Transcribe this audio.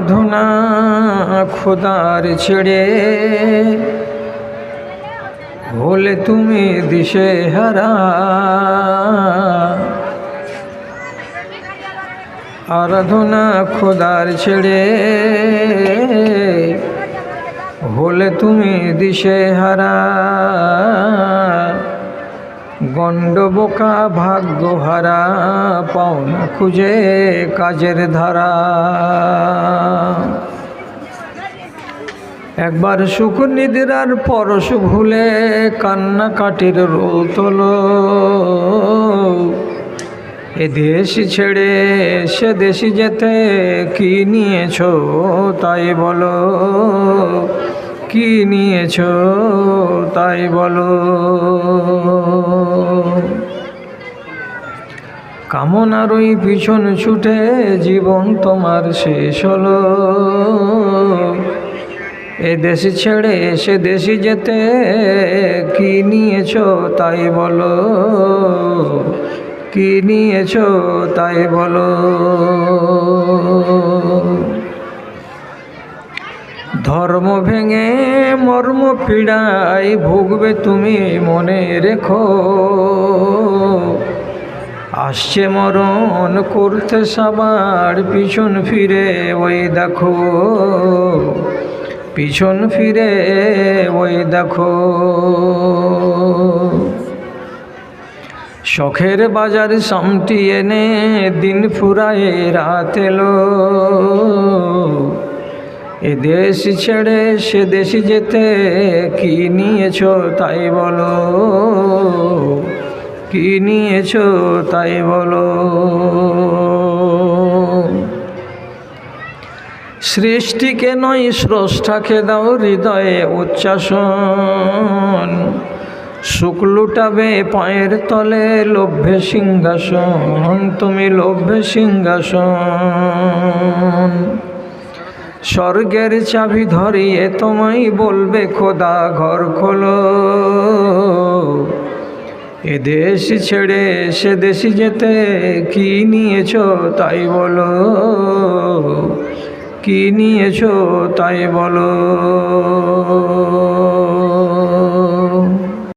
আরাধনা খোদার ছেড়ে। হলে তুমি দিশে হারা। আরাধনা খোদার ছেড়ে। হলে তুমি দিশে হারা। গণ্ড বোকা ভাগ্য হারা পাওনা খুঁজে কাজের ধারা। একবার সুখ নিদ্রার পরশ ভুলে কান্না কাটির রোল তোলো। এ দেশ ছেড়ে সে দেশে যেতে কি নিয়েছো তাই বলো। কি নিয়েছো তাই বলো। কামনার ওই পিছন ছুটে জীবন তোমার শেষ হলো। এ দেশ ছেড়ে সে দেশি যেতে কি নিয়েছো তাই বলো? কি নিয়েছো তাই বলো? ধর্ম ভেঙে মর্ম পীড়াই ভুগবে তুমি মনে রেখো। আসছে মরণ করতে সবার পিছন ফিরে ওই দেখো। পিছন ফিরে ওই দেখো। শখের বাজার সামটি এনে দিন ফুরায়, রাত এলো। এ দেশ ছেড়ে সে দেশ যেতে কি নিয়েছ তাই বলো। কি নিয়েছো তাই বলো। সৃষ্টিকে নয়, স্রষ্টাকে দাও হৃদয়ে উচ্চাসন। সুখ লুটাবে পায়ের তলে লভ্যে সিংহাসন, তুমি লভ্যে সিংহাসন। স্বর্গের চাবি ধরিয়ে তোমায় বলবে, খোদা, ঘর খোলো। এ দেশ ছেড়ে সে দেশে যেতে কি নিয়েছো তাই বলো। কি নিয়েছো তাই বলো।